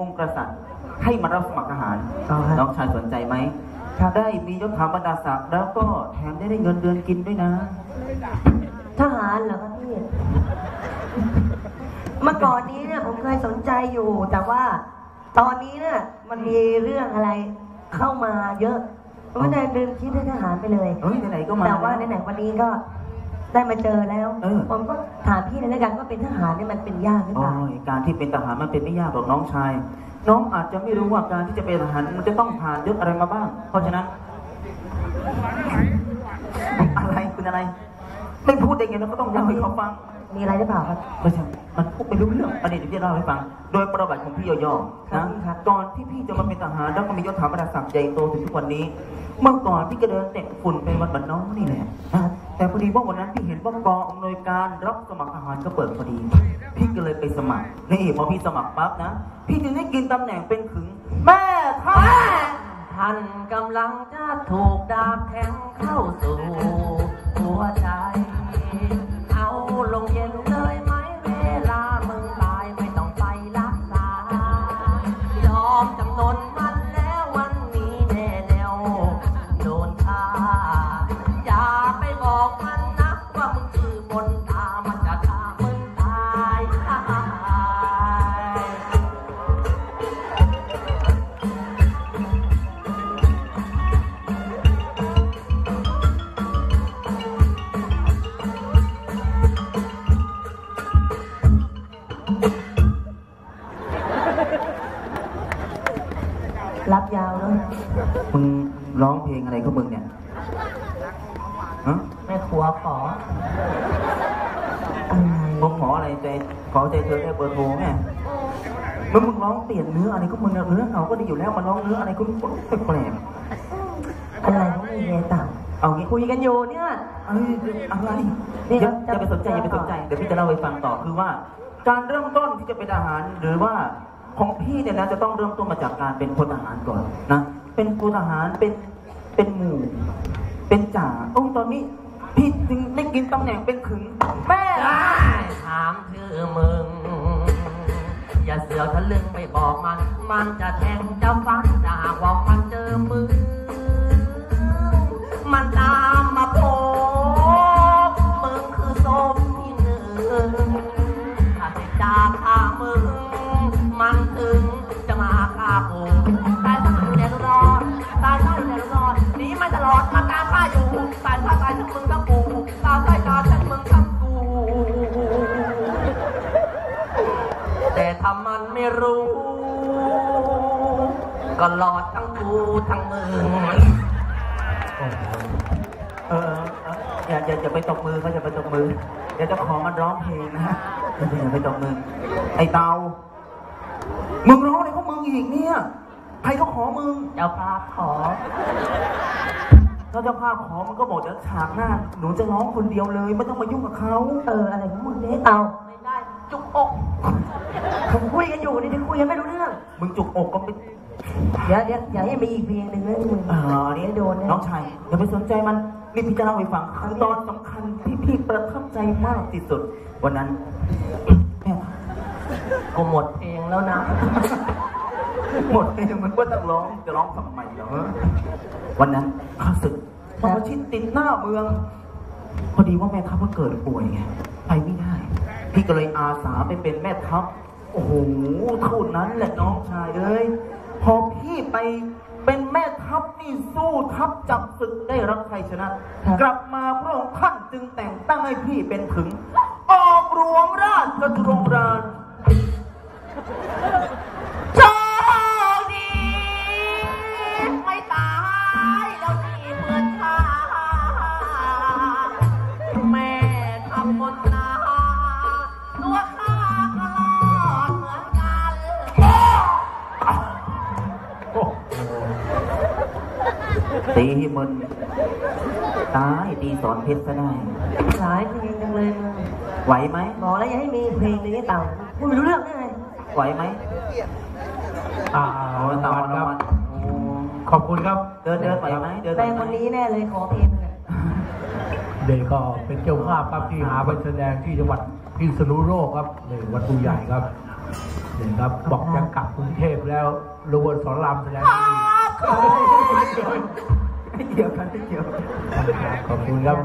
องค์กษัตริย์ ให้มารับสมัครทหารอ๋อครับ น้องชายสนใจไหมครับได้มียศถาบรรดาศักดิ์แล้วก็แถมได้ได้เงินเดือนกินด้วยนะ ทหารเหรอครับพี่ เมื่อก่อนนี้เนี่ยผมเคยสนใจอยู่ แต่ว่าตอนนี้เนี่ยมันมีเรื่องอะไรเข้ามาเยอะผมก็เลยลืมคิดเรื่องทหารไปเลย เฮ้ยไหนๆก็มาแต่ว่าไหนๆวันนี้ก็ ได้มาเจอแล้ว เออ ผมก็ถามพี่เลยแล้วกันว่าเป็นทหารเนี่ยมันเป็นยากหรือโอ้เปล่า ยการที่เป็นทหารมันเป็นไม่ยากหรอกน้องชาย น้องอาจจะไม่รู้ว่าการที่จะเป็นทหารมันจะต้องผ่านยศอะไรมาบ้าง เพราะฉะนั้น อะไรคุณอะไร ไม่พูดได้ไงเราก็ต้องเล่าให้เขาฟัง มีอะไรหรือเปล่าครับ ไม่ใช่มันพูดไม่รู้เรื่องอันนี้เดี๋ยวพี่เล่าให้ฟัง โดยประวัติของพี่ย่อๆครันะบครับก่อนที่พี่จะมาเป็นทหารแล้วก็มียศถาบรรดาศักดิ์ใหญ่โตถึงทุกวันนี้ เมื่อก่อนพี่ก็เดินเตะฝุ่นไปวันบันน้องนี่แหละนะ แต่พอดีว่าวันนั้นพี่เห็นว่ากองอำนวยการรับสมัครทหารก็เปิดพอดี พี่ก็เลยไปสมัคร นี่พอพี่สมัครปั๊บนะ พี่จึงได้กินตำแหน่งเป็นขึงแม่ท่านท่านกำลังจะถูกดาบแทงเข้าสู่ รับยาวเนอะมึงร้องเพลงอะไรของมึงเนี่ยฮะแม่ครัวขออะไรมึงขออะไรใจขอใจเธอได้เบอร์โทรแม่มึงมึงร้องเปลี่ยนเนื้ออะไรก็มึงเนี่ยเนื้อเขาก็ดีอยู่แล้วมาร้องเนื้ออะไรก็แปลกอะไรของมึงเนี่ยต่างๆเอางี้คุยกันอยู่เนี่ยเอ้ยอะไรนี่อย่าจะอย่าไปสนใจอย่าไปสนใจเดี๋ยวพี่จะเล่าให้ฟังต่อคือว่า การเริ่มต้นที่จะเป็นทหารหรือว่า ของพี่เนี่ยนะจะต้องเริ่มต้นมาจากการเป็นพลทหารก่อนนะ เป็นพลทหารเป็นเป็นหมู่ เป็นจ่าโอ้ยตอนนี้พี่จึงได้กินตำแหน่งเป็นขึงแม่ถามชื่อมึง อย่าเสือกทะลึ่งไม่บอกมัน มันจะแทงจะฟันจะหากว่ามันเจอมือ ก็หลอดทั้งกูทั้งมึงเออเอออย่าอย่าอย่าไปตบมือเขาอย่าไปตบมือเดี๋ยวเจะขอมันร้องเพลงนะอย่าอย่าไปตบมือ ไอ้เตามึงร้องอะไรของมึงอีกเนี่ย ใครเขาขอมึง เจ้าภาพขอ ถ้าเจ้าภาพขอมันก็บอกเดี๋ยวฉากหน้า หนูจะร้องคนเดียวเลย ไม่ต้องมายุ่งกับเขาเอออะไรของมึงเนี่ยเต่าไม่ได้ จุกอกผมคุยกันอยู่นี่ถึงคุยกันไม่รู้เรื่อง มึงจุกอกก็ไม่ เดี๋ยวเดี๋ยวอย่าให้มีอีกเพลงหนึ่งนะมึงอ่านี่ไม่โดนแน่น้องชายอย่าไปสนใจมันนี่พี่จะเล่าให้ฟังคือตอนสำคัญที่พี่ประทับใจมากที่สุด วันนั้นแม่กูหมดเพลงแล้วนะ หมดเลยมันว่าต้องร้องจะร้องทำไมเหรอวันนั้นข้าศึกมาประชิดติดหน้าเมือง พอดีว่าแม่ทัพก็เกิดป่วยไงไปไม่ได้ พี่ก็เลยอาสาไปเป็นแม่ทัพโอ้โหเท่านั้นแหละน้องชายเอ้ยพอพี่ ไปเป็นแม่ทัพนี่สู้ทัพจับศึกได้รับชัยชนะกลับมาพระองค์ท่านจึงแต่งตั้งให้พี่เป็นถึง ออกหลวงราชกตุรงราช ตีให้มึนตายตีสอนเพชรซะได้หลายเพลงจังเลยมึงไหวไหมบอกแล้วอย่าให้มีเพลงหนึ่งให้เต่าพูดไม่รู้เรื่องได้ไงไหวไหมอ่าโอ้ตะวันตะวันโอ้ขอบคุณครับ เดินเดินไหวไหมเดินไหแฟวนไหมคนนี้แน่เลยขอเพลงหนึ่งอะเด็กก็เป็นเจ้าภาพครับที่หาไปแสดงที่จังหวัดพิษณุโลกครับในวัดตูใหญ่ครับเด็กครับบอกจะกลับกรุงเทพแล้วรู้ว่าสอนรามแสดงดีไม่ เกี่ยวกันไม่เกี่ยว ขอบคุณครับ